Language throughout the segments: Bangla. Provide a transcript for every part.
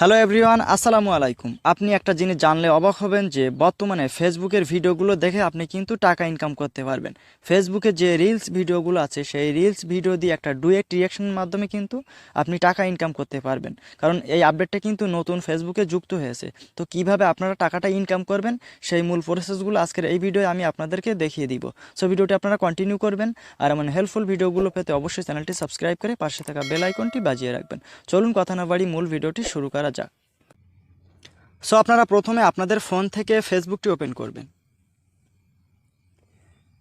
হ্যালো এভরিওয়ান, আসসালামু আলাইকুম। আপনি একটা জিনিস জানলে অবাক হবেন যে, বর্তমানে ফেসবুকের ভিডিওগুলো দেখে আপনি কিন্তু টাকা ইনকাম করতে পারবেন। ফেসবুকে যে রিলস ভিডিওগুলো আছে, সেই রিলস ভিডিও দিয়ে একটা ডুয়েট রিয়াকশনের মাধ্যমে কিন্তু আপনি টাকা ইনকাম করতে পারবেন। কারণ এই আপডেটটা কিন্তু নতুন ফেসবুকে যুক্ত হয়েছে। তো কীভাবে আপনারা টাকাটা ইনকাম করবেন, সেই মূল প্রসেসগুলো আজকের এই ভিডিও আমি আপনাদেরকে দেখিয়ে দিব। সো ভিডিওটি আপনারা কন্টিনিউ করবেন, আর এমন হেল্পফুল ভিডিওগুলো পেতে অবশ্যই চ্যানেলটি সাবস্ক্রাইব করে পাশে থাকা বেল আইকনটি বাজিয়ে রাখবেন। চলুন কথা না বাড়ি মূল ভিডিওটি শুরু করা যাক। সো আপনারা প্রথমে আপনাদের ফোন থেকে ফেসবুকটি ওপেন করবেন।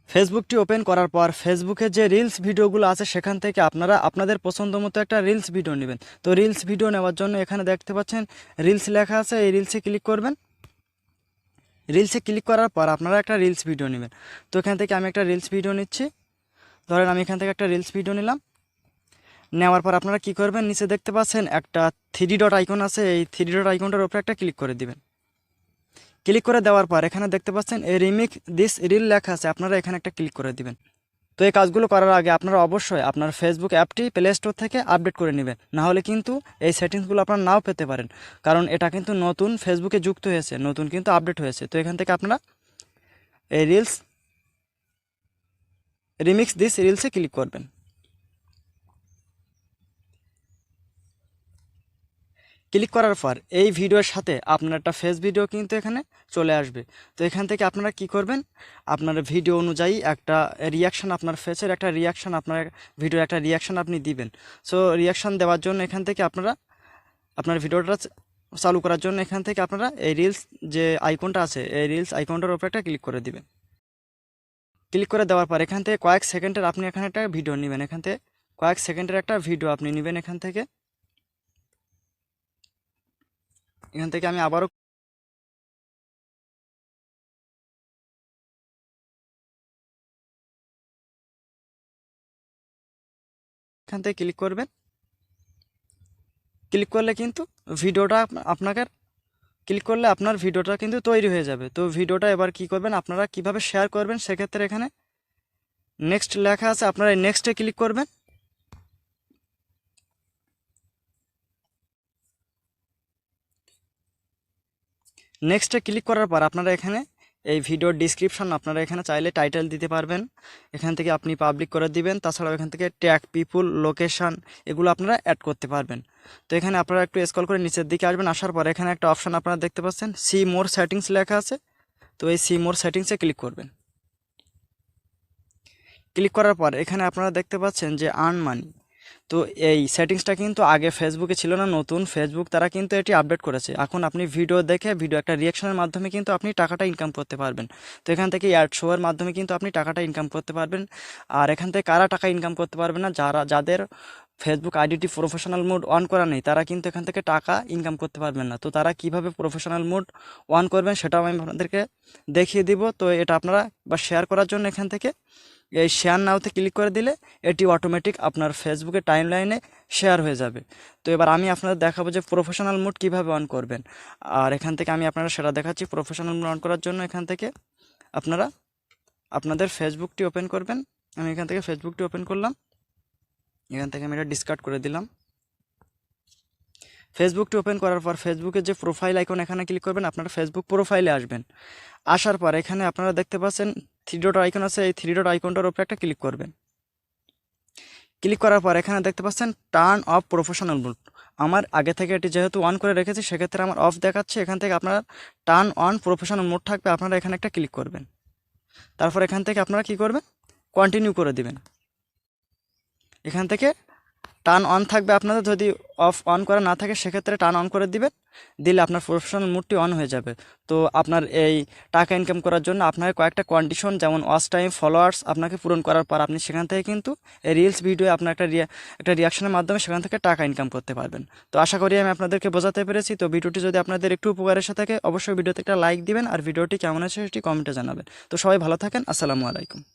ফেসবুকটি ওপেন করার পর ফেসবুকে যে রিলস ভিডিওগুলো আছে, সেখান থেকে আপনারা আপনাদের পছন্দ মতো একটা রিলস ভিডিও নেবেন। তো রিলস ভিডিও নেওয়ার জন্য এখানে দেখতে পাচ্ছেন রিলস লেখা আছে, এই রিলসে ক্লিক করবেন। রিলসে ক্লিক করার পর আপনারা একটা রিলস ভিডিও নেবেন। তো এখান থেকে আমি একটা রিলস ভিডিও নিচ্ছি। ধরেন আমি এখান থেকে একটা রিলস ভিডিও নিলাম। নেওয়ার পর আপনারা কি করবেন? নিচে দেখতে পাচ্ছেন একটা থ্রি ডট আইকন আছে। এই থ্রি ডট আইকনটার উপরে একটা ক্লিক করে দিবেন। ক্লিক করে দেওয়ার পর এখানে দেখতে পাচ্ছেন এই রিমিক দিস রিল লেখা আছে। আপনারা এখানে একটা ক্লিক করে দিবেন। তো এই কাজগুলো করার আগে আপনারা অবশ্যই আপনার ফেসবুক অ্যাপটি প্লে স্টোর থেকে আপডেট করে নেবেন। না হলে কিন্তু এই সেটিংসগুলো আপনারা নাও পেতে পারেন। কারণ এটা কিন্তু নতুন ফেসবুকে যুক্ত হয়েছে, নতুন কিন্তু আপডেট হয়েছে। তো এখান থেকে আপনারা এই রিলস রিমিক্স দিস রিলসে ক্লিক করবেন। ক্লিক করার পর এই ভিডিওর সাথে আপনার একটা ফেস ভিডিও কিন্তু এখানে চলে আসবে। তো এখান থেকে আপনারা কি করবেন? আপনার ভিডিও অনুযায়ী একটা রিয়াকশান আপনার ফেসের একটা রিয়াকশান আপনার ভিডিওর একটা রিয়াকশান আপনি দিবেন। সো রিয়াকশান দেওয়ার জন্য এখান থেকে আপনারা, আপনার ভিডিওটা চালু করার জন্য এখান থেকে আপনারা এই রিলস যে আইকনটা আছে, এই রিলস আইকনটার উপরে একটা ক্লিক করে দিবেন। ক্লিক করে দেওয়ার পর এখান থেকে কয়েক সেকেন্ডের আপনি এখানে একটা ভিডিও নেবেন। এখান থেকে কয়েক সেকেন্ডের একটা ভিডিও আপনি নেবেন এখান থেকে। এখান থেকে আমি আবারও এখান থেকে ক্লিক করবেন। ক্লিক করলে কিন্তু ভিডিওটা আপ- আপনাকে ক্লিক করলে আপনার ভিডিওটা কিন্তু তৈরি হয়ে যাবে। তো ভিডিওটা এবার কি করবেন, আপনারা কীভাবে শেয়ার করবেন সেক্ষেত্রে এখানে নেক্সট লেখা আছে, আপনারা নেক্সটে ক্লিক করবেন। নেক্সটে ক্লিক করার পর আপনারা এখানে এই ভিডিওর ডিসক্রিপশন আপনারা এখানে চাইলে টাইটেল দিতে পারবেন। এখান থেকে আপনি পাবলিক করে দিবেন, তাছাড়াও এখান থেকে ট্যাগ পিপুল লোকেশন এগুলো আপনারা অ্যাড করতে পারবেন। তো এখানে আপনারা একটু স্কল করে নিচের দিকে আসবেন, আসার পর এখানে একটা অপশান আপনারা দেখতে পাচ্ছেন সি মোর সেটিংস লেখা আছে। তো এই সি মোর সেটিংসে ক্লিক করবেন। ক্লিক করার পর এখানে আপনারা দেখতে পাচ্ছেন যে আর্ন মানি তো এই সেটিংসটা কিন্তু আগে ফেসবুকে ছিল না, নতুন ফেসবুক তারা কিন্তু এটি আপডেট করেছে। এখন আপনি ভিডিও দেখে ভিডিও একটা রিয়াকশনের মাধ্যমে কিন্তু আপনি টাকাটা ইনকাম করতে পারবেন। তো এখান থেকে অ্যাড শোয়ের মাধ্যমে কিন্তু আপনি টাকাটা ইনকাম করতে পারবেন। আর এখান থেকে কারা টাকা ইনকাম করতে পারবেন না? যারা, যাদের ফেসবুক আইডিটি প্রফেশনাল মোড অন করা নেই, তারা কিন্তু এখান থেকে টাকা ইনকাম করতে পারবেন না। তো তারা কীভাবে প্রফেশনাল মোড অন করবেন সেটাও আমি আপনাদেরকে দেখিয়ে দিব। তো এটা আপনারা বা শেয়ার করার জন্য এখান থেকে এই শেয়ার নাওতে ক্লিক করে দিলে এটি অটোমেটিক আপনার ফেসবুকে টাইম লাইনে শেয়ার হয়ে যাবে। তো এবার আমি আপনাদের দেখাবো যে প্রফেশনাল মোড কীভাবে অন করবেন। আর এখান থেকে আমি আপনারা সেটা দেখাচ্ছি। প্রফেশনাল মোড অন করার জন্য এখান থেকে আপনারা আপনাদের ফেসবুকটি ওপেন করবেন। আমি এখান থেকে ফেসবুকটি ওপেন করলাম। এখান থেকে আমি এটা ডিসকার্ড করে দিলাম। ফেসবুকটি ওপেন করার পর ফেসবুকের যে প্রোফাইল আইকন এখানে ক্লিক করবেন, আপনারা ফেসবুক প্রোফাইলে আসবেন। আসার পর এখানে আপনারা দেখতে পাচ্ছেন থ্রি ডট আইকন আছে, এই থ্রি ডট আইকনটার উপরে একটা ক্লিক করবেন। ক্লিক করার পর এখানে দেখতে পাচ্ছেন টার্ন অফ প্রফেশনাল মোড আমার আগে থেকে এটি যেহেতু অন করে রেখেছি, সেক্ষেত্রে আমার অফ দেখাচ্ছে। এখান থেকে আপনার টার্ন অন প্রফেশনাল মোড থাকবে, আপনারা এখানে একটা ক্লিক করবেন। তারপর এখান থেকে আপনারা কি করবেন? কন্টিনিউ করে দিবেন। এখান থেকে টার্ন অন থাকবে আপনাদের। যদি অফ অন করা না থাকে, সেক্ষেত্রে টার্ন অন করে দিবেন। দিলে আপনার প্রফেশনাল মুডটি অন হয়ে যাবে। তো আপনার এই টাকা ইনকাম করার জন্য আপনার কয়েকটা কন্ডিশন যেমন ওয়াচ টাইম ফলোয়ার্স আপনাকে পূরণ করার পর আপনি সেখান থেকে কিন্তু এই রিলস ভিডিও আপনার একটা একটা রিয়াকশনের মাধ্যমে সেখান থেকে টাকা ইনকাম করতে পারবেন। তো আশা করি আমি আপনাদেরকে বোঝাতে পেরেছি। তো ভিডিওটি যদি আপনাদের একটু উপকার এসে থাকে, অবশ্যই ভিডিওতে একটা লাইক দিবেন। আর ভিডিওটি কেমন আছে সেটি কমেন্টে জানাবেন। তো সবাই ভালো থাকেন। আসসালামু আলাইকুম।